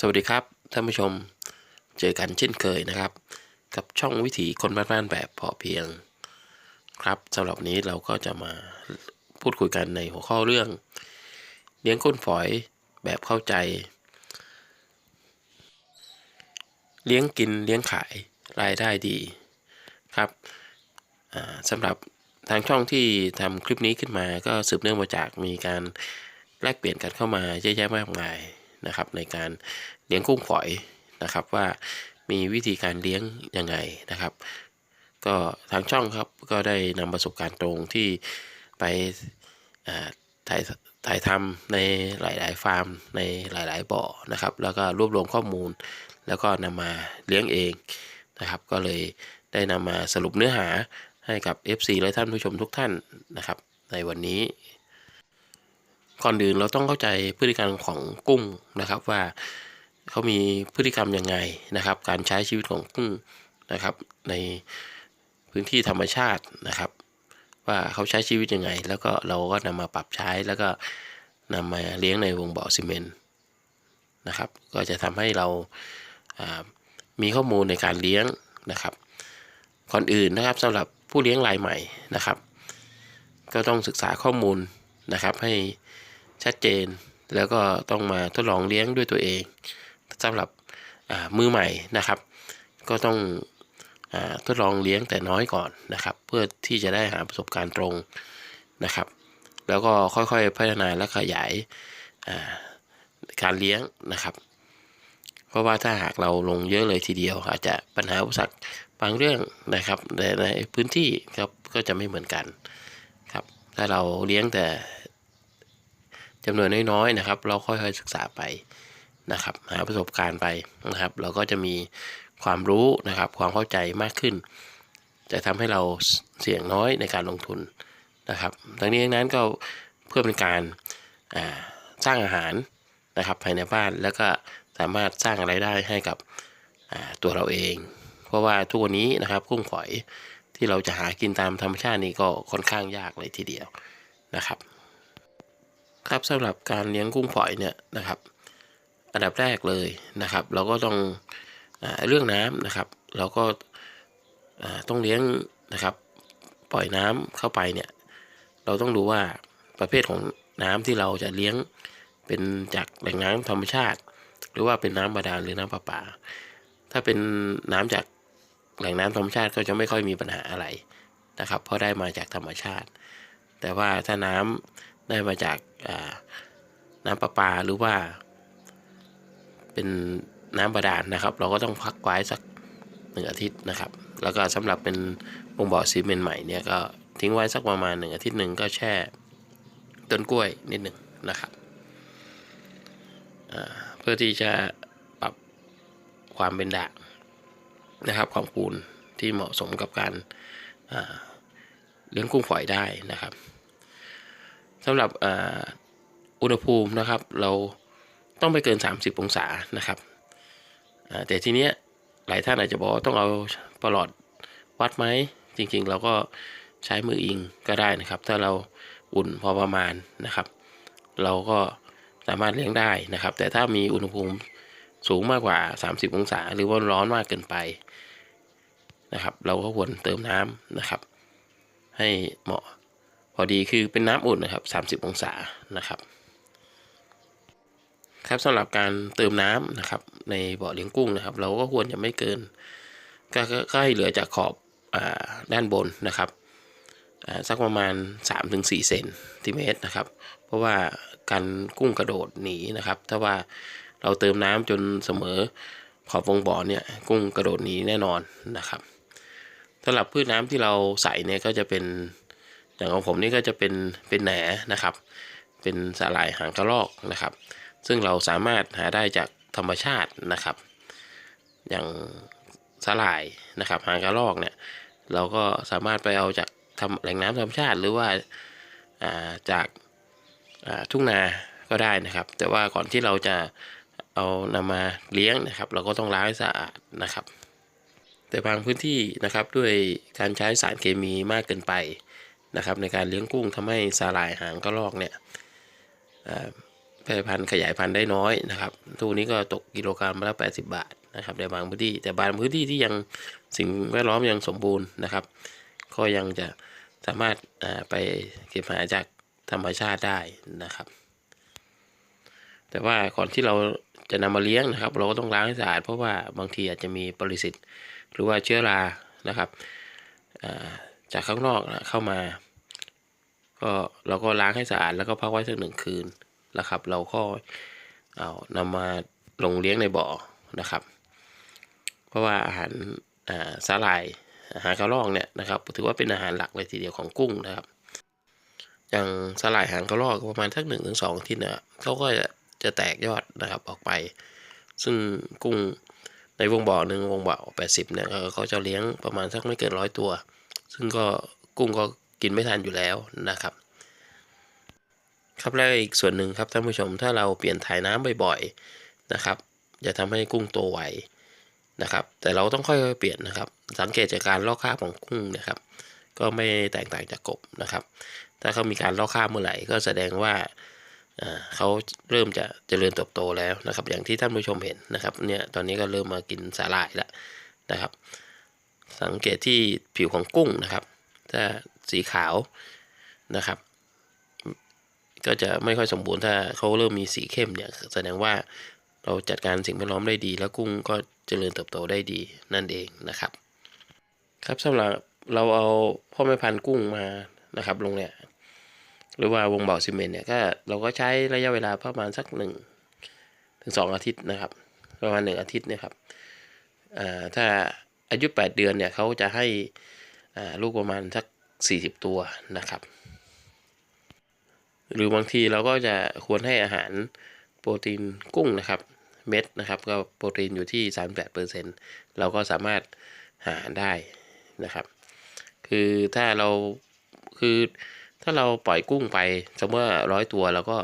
สวัสดีครับท่านผู้ชมเจอกันเช่นเคยนะครับ กับช่องวิถีคนบ้านๆแบบพอเพียง ครับสำหรับนี้เราก็จะมาพูดคุยกันในหัวข้อเรื่อง เลี้ยงก้นฝอยแบบเข้าใจ เลี้ยงกินเลี้ยงขายรายได้ดีครับสำหรับทางช่องที่ทำคลิปนี้ขึ้นมาก็สืบเนื่องมาจากมีการแลกเปลี่ยนกันเข้ามาเยอะแยะมากมาย นะครับในการเลี้ยงกุ้งฝอยนะครับ ว่ามีวิธีการเลี้ยงยังไงนะครับ ก็ทางช่องครับก็ได้นำประสบการณ์ตรงที่ไปอ่าถ่ายถ่ายทำในหลาย ๆ ฟาร์ม ในหลาย ๆ บ่อนะครับ แล้วก็รวบรวมข้อมูล แล้วก็นำมาเลี้ยงเองนะครับ ก็เลยได้นำมาสรุปเนื้อหาให้กับ FC และท่านผู้ชมทุกท่านนะครับ ในวันนี้ ก่อนอื่นเราต้องเข้าใจพฤติกรรมของกุ้งนะครับว่าเขามีพฤติกรรมยังไงนะครับ การใช้ชีวิตของกุ้งนะครับ ในพื้นที่ธรรมชาตินะครับ ว่าเขาใช้ชีวิตยังไง แล้วก็เราก็นำมาปรับใช้แล้วก็นำมาเลี้ยงในวงบ่อซีเมนต์นะครับ ก็จะทำให้เรามีข้อมูลในการเลี้ยงนะครับ ก่อนอื่นนะครับสำหรับผู้เลี้ยงรายใหม่นะครับ ก็ต้องศึกษาข้อมูลนะครับให้ ชัดเจน แล้วก็ต้องมาทดลองเลี้ยงด้วยตัวเองสำหรับมือใหม่นะครับ ก็ต้องอทดลองเลี้ยงแต่น้อยก่อนนะครับ เพื่อที่จะได้หาประสบการณ์ตรงนะครับ แล้วก็ค่อยๆพัฒนาและขยายาการเลี้ยงนะครับ เพราะว่าถ้าหากเราลงเยอะเลยทีเดียว อาจจะปัญหาอุปสรรคบางเรื่องนะครับในในพื้นที่ครับก็จะไม่เหมือนกันครับ ถ้าเราเลี้ยงแต่ จำนวนน้อยๆนะครับ เราค่อยๆศึกษาไปนะครับ หาประสบการณ์ไปนะครับ เราก็จะมีความรู้นะครับ ความเข้าใจมากขึ้น จะทำให้เราเสี่ยงน้อยในการลงทุนนะครับ ทั้งนี้ทั้งนั้นก็เพื่อเป็นการาสร้างอาหารนะครับภายในบ้านแล้วก็สามารถสร้างรายได้ให้กับตัวเราเอง เพราะว่าทุกวันนี้นะครับกุ้งฝอยที่เราจะหากินตามธรรมชาตินี่ก็ค่อนข้างยากเลยทีเดียวนะครับ ครับสำหรับการเลี้ยงกุ้งฝอยเนี่ยนะครับ อันดับแรกเลยนะครับ เราก็ต้องอเรื่องน้ำนะครับ เราก็ต้องเลี้ยงนะครับ ปล่อยน้ำเข้าไปเนี่ย เราต้องดูว่าประเภทของน้ำที่เราจะเลี้ยงเป็นจากแหล่งน้ำธรรมชาติ หรือว่าเป็นน้ำบาดาลหรือน้ำประปา ถ้าเป็นน้ำจากแหล่งน้ำธรรมชาติก็จะไม่ค่อยมีปัญหาอะไรนะครับ เพราะได้มาจากธรรมชาติ แต่ว่าถ้าน้ำ ได้มาจากาน้ำประปาหรือว่า เป็นน้ำบาดาลนะครับ เราก็ต้องพักไว้สักหนึ่งอาทิตย์นะครับ แล้วก็สำหรับเป็นวงบ่อซีเมนต์ใหม่เนี่ยก็ทิ้งไว้สักประมาณหนึ่งอาทิตย์หนึ่งก็แช่ต้นกล้วยนิดหนึ่งนะครับเพื่อที่จะปรับความเป็นด่างนะครับความปูนที่เหมาะสมกับการเลี้ยงกุ้งฝอยได้นะครับ สำหรับอุณหภูมินะครับ เราต้องไม่เกิน 30 องศานะครับแต่ทีเนี้ยหลายท่านอาจจะบอกว่าต้องเอาประหลอดวัดไหมจริงๆ เราก็ใช้มืออิงก็ได้นะครับ ถ้าเราอุ่นพอประมาณนะครับ เราก็สามารถเลี้ยงได้นะครับ แต่ถ้ามีอุณหภูมิสูงมากกว่า 30 องศา หรือว่าร้อนมากเกินไปนะครับ เราก็ควรเติมน้ำนะครับ ให้เหมาะ อดีคือเป็นน้ำอุ่นนะครับ 30 องศานะครับ ครับสำหรับการเติมน้ำนะครับ ในบ่อเลี้ยงกุ้งนะครับ เราก็ควรจะไม่เกินก็ก็ให้เหลือจากขอบอด้านบนนะครับสักประมาณ 3-4เซนติเมตรนะครับ เพราะว่าการกุ้งกระโดดหนีนะครับ ถ้าว่าเราเติมน้ำจนเสมอขอบวงบ่อเนี่ยกุ้งกระโดดหนีแน่นอนนะครับสำหรับพืชน้ำที่เราใส่เนี่ยก็จะเป็น อย่างของผมนี่ก็จะเป็นเป็นแหนนะครับ เป็นสาหร่ายหางกระรอกนะครับ ซึ่งเราสามารถหาได้จากธรรมชาตินะครับ อย่างสาหร่ายนะครับหางกระรอกเนี่ยเราก็สามารถไปเอาจากทำแหล่งน้ำธรรมชาติ หรือว่าาจากาทุ่งนาก็ได้นะครับ แต่ว่าก่อนที่เราจะเอานำมาเลี้ยงนะครับ เราก็ต้องล้างให้สะอาดนะครับ แต่บางพื้นที่นะครับด้วยการใช้สารเคมีมากเกินไป นะครับในการเลี้ยงกุ้งทำให้สาหร่ายหางกระรอกเนี่ยแพร่พันธุ์ขยายพันธุ์ได้น้อยนะครับทุกนี้ก็ตกกิโลกรัมละ 80 บาทนะครับในบางพื้นที่ แต่บางพื้นที่ที่ยังสิ่งแวดล้อมยังสมบูรณ์นะครับ ก็ยังจะสามารถไปเก็บหาจากธรรมชาติได้นะครับ แต่ว่าก่อนที่เราจะนำมาเลี้ยงนะครับ เราก็ต้องล้างให้สะอาดเพราะว่าบางทีอาจจะมีปรสิตหรือว่าเชื้อรานะครับ จากข้างนอกนะเข้ามา ก็เราก็ล้างให้สะอาดแล้วก็พักไว้สักหนึ่งคืนนะครับ เราก็เอานำมาลงเลี้ยงในบ่อนะครับ เพราะว่าอาหารสาหร่ายอาหารกระรอกเนี่ยนะครับ ถือว่าเป็นอาหารหลักเลยทีเดียวของกุ้งนะครับ อย่างสาหร่ายหางกระรอกประมาณสักหนึ่งถึงสองทิตย์เนี่ยเขาก็จะจะแตกยอดนะครับออกไป ซึ่งกุ้งในวงบ่อหนึ่งวงบ่อแปดสิบเนี่ยเขาจะเลี้ยงประมาณสักไม่เกินร้อยตัว ซึ่งก็กุ้งก็กินไม่ทันอยู่แล้วนะครับ ครับแล้วอีกส่วนหนึ่งครับท่านผู้ชมถ้าเราเปลี่ยนถ่ายน้ำบ่อยๆนะครับ จะทำให้กุ้งโตไวนะครับ แต่เราต้องค่อยๆเปลี่ยนนะครับ สังเกตจากการลอกคราบของกุ้งนะครับ ก็ไม่แตกต่างจากกบนะครับ ถ้าเขามีการลอกคราบเมื่อไหร่ก็แสดงว่าอ่าเขาเริ่มจะเจริญเติบโตแล้วนะครับ อย่างที่ท่านผู้ชมเห็นนะครับ เนี่ยตอนนี้ก็เริ่มมากินสาหร่ายแล้วนะครับ สังเกตที่ผิวของกุ้งนะครับ ถ้าสีขาวนะครับ ก็จะไม่ค่อยสมบูรณ์ถ้าเขาเริ่มมีสีเข้มเนี่ยแสดงว่าเราจัดการสิ่งแวดล้อมได้ดี แล้วกุ้งก็เจริญเติบโตได้ดีนั่นเองนะครับ ครับสำหรับเราเอาพ่อแม่พันธุ์กุ้งมานะครับลงเนี่ยหรือว่าวงบ่อซีเมนต์เนี่ยก็เราก็ใช้ระยะเวลาประมาณสักหนึ่งถึงสองอาทิตย์นะครับ ประมาณหนึ่งอาทิตย์เนะครับอ่าถ้า อายุแปดเดือนเนี่ยเขาจะให้ลูกประมาณสักสี่สิบตัวนะครับ หรือบางทีเราก็จะควรให้อาหารโปรตีนกุ้งนะครับ เม็ดนะครับก็โปรตีนอยู่ที่ 38%เราก็สามารถหาได้นะครับ คือถ้าเราคือถ้าเราปล่อยกุ้งไปสมมติว่าร้อยตัวเราก็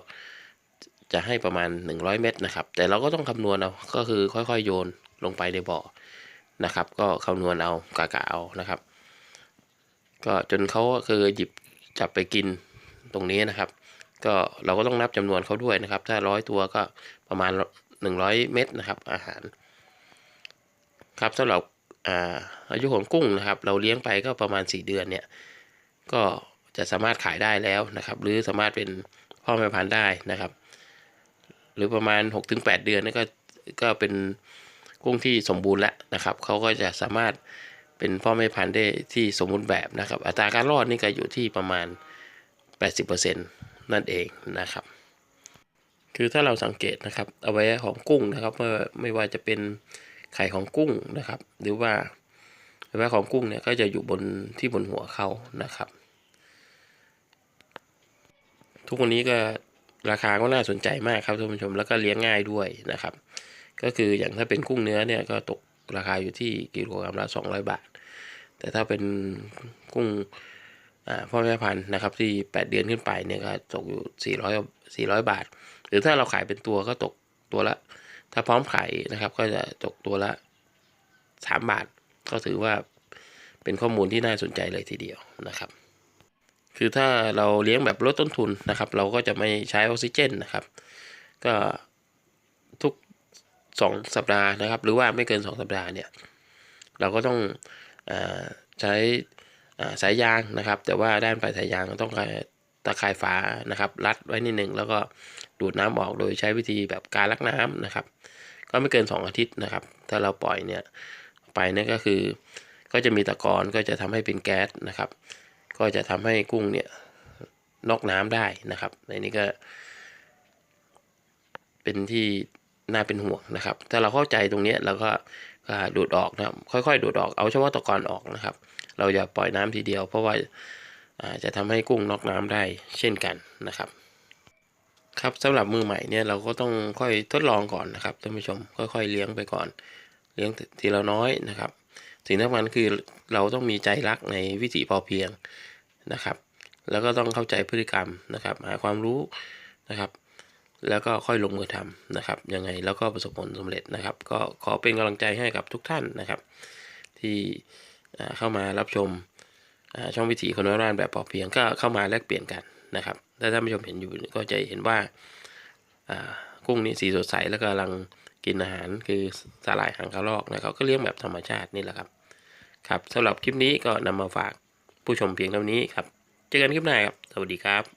จะให้ประมาณ 100 เม็ดนะครับ แต่เราก็ต้องคำนวณเอาก็คือค่อยๆ โยนลงไปในบ่อ นะครับ ก็คำนวณเอากะกะเอานะครับ ก็จนเขาก็คือหยิบจับไปกินตรงนี้นะครับ ก็เราก็ต้องนับจำนวนเขาด้วยนะครับ ถ้าร้อยตัวก็ประมาณ 100 เม็ดนะครับ อาหาร ครับสำหรับอาอายุของกุ้งนะครับ เราเลี้ยงไปก็ประมาณ 4 เดือนเนี่ย ก็จะสามารถขายได้แล้วนะครับ หรือสามารถเป็นพ่อแม่พันธุ์ได้นะครับ หรือประมาณ 6-8 เดือนนี่ก็ก็เป็น กุ้งที่สมบูรณ์แล้วนะครับเขาก็จะสามารถเป็นพ่อแม่พันธุ์ได้ที่สมบูรณ์แบบนะครับ อัตราการรอดนี่ก็อยู่ที่ประมาณ 80%นั่นเองนะครับ คือถ้าเราสังเกตนะครับเอาไว้ของกุ้งนะครับว่าไม่ว่าจะเป็นไข่ของกุ้งนะครับ หรือว่าไว้ของกุ้งเนี่ยก็จะอยู่บนที่บนหัวเขานะครับ ทุกวันนี้ก็ราคาก็น่าสนใจมากครับท่านผู้ชมแล้วก็เลี้ยงง่ายด้วยนะครับ ก็คืออย่างถ้าเป็นกุ้งเนื้อเนี่ยก็ตกราคาอยู่ที่กิโลกรัมละ200 บาท แต่ถ้าเป็นกุ้งพ่อแม่พันธุ์นะครับที่ 8 เดือนขึ้นไปเนี่ยก็ตกอยู่ 400 400 บาท หรือถ้าเราขายเป็นตัวก็ตกตัวละ ถ้าพร้อมขายนะครับก็จะตกตัวละ 3 บาท ก็ถือว่าเป็นข้อมูลที่น่าสนใจเลยทีเดียวนะครับ คือถ้าเราเลี้ยงแบบลดต้นทุนนะครับ เราก็จะไม่ใช้ออกซิเจนนะครับ ก็ทุก 2 สัปดาห์นะครับ หรือว่าไม่เกิน 2 สัปดาห์เนี่ย เราก็ต้องอใช้สายยางนะครับ แต่ว่าด้านปลายสายยางต้องตะข่ายฝานะครับ รัดไว้นิดหนึ่งแล้วก็ดูดน้ำออกโดยใช้วิธีแบบการลักน้ำนะครับ ก็ไม่เกิน 2 อาทิตย์นะครับ ถ้าเราปล่อยเนี่ยไปเนี่ยก็คือ ก็จะมีตะกอนก็จะทำให้เป็นแก๊สนะครับ ก็จะทำให้กุ้งเนี่ยนอกน้ำได้นะครับในนี้ก็ เป็นที่ น่าเป็นห่วงนะครับ ถ้าเราเข้าใจตรงนี้เราก็ดูดออกนะครับค่อยๆ ดูดออกเอาเฉพาะตะกอนออกนะครับ เราอย่าปล่อยน้ำทีเดียว เพราะว่าจะทำให้กุ้งนอกน้ำได้เช่นกันนะครับ ครับสำหรับมือใหม่เนี่ยเราก็ต้องค่อยทดลองก่อนนะครับท่านผู้ชมค่อย ๆ เลี้ยงไปก่อน เลี้ยงทีละน้อยนะครับ สิ่งสำคัญคือเราต้องมีใจรักในวิถีพอเพียงนะครับ แล้วก็ต้องเข้าใจพฤติกรรมนะครับ หาความรู้นะครับ แล้วก็ค่อยลงมือทำนะครับ ยังไงแล้วก็ประสบผลสำเร็จนะครับ ก็ขอเป็นกำลังใจให้กับทุกท่านนะครับ ที่เข้ามารับชมช่องวิถีคนบ้านแบบพอเพียงก็เข้ามาแลกเปลี่ยนกันนะครับถ้าท่านผู้ชมเห็นอยู่ก็จะเห็นว่าอ่ากุ้งนี่สีสดใสแล้วก็กำลังกินอาหารคือสาหร่ายหางกระรอกนะเขาก็เลี้ยงแบบธรรมชาตินี่แหละครับครับสำหรับคลิปนี้ก็นำมาฝากผู้ชมเพียงเท่านี้ครับ เจอกันคลิปหน้าครับ สวัสดีครับ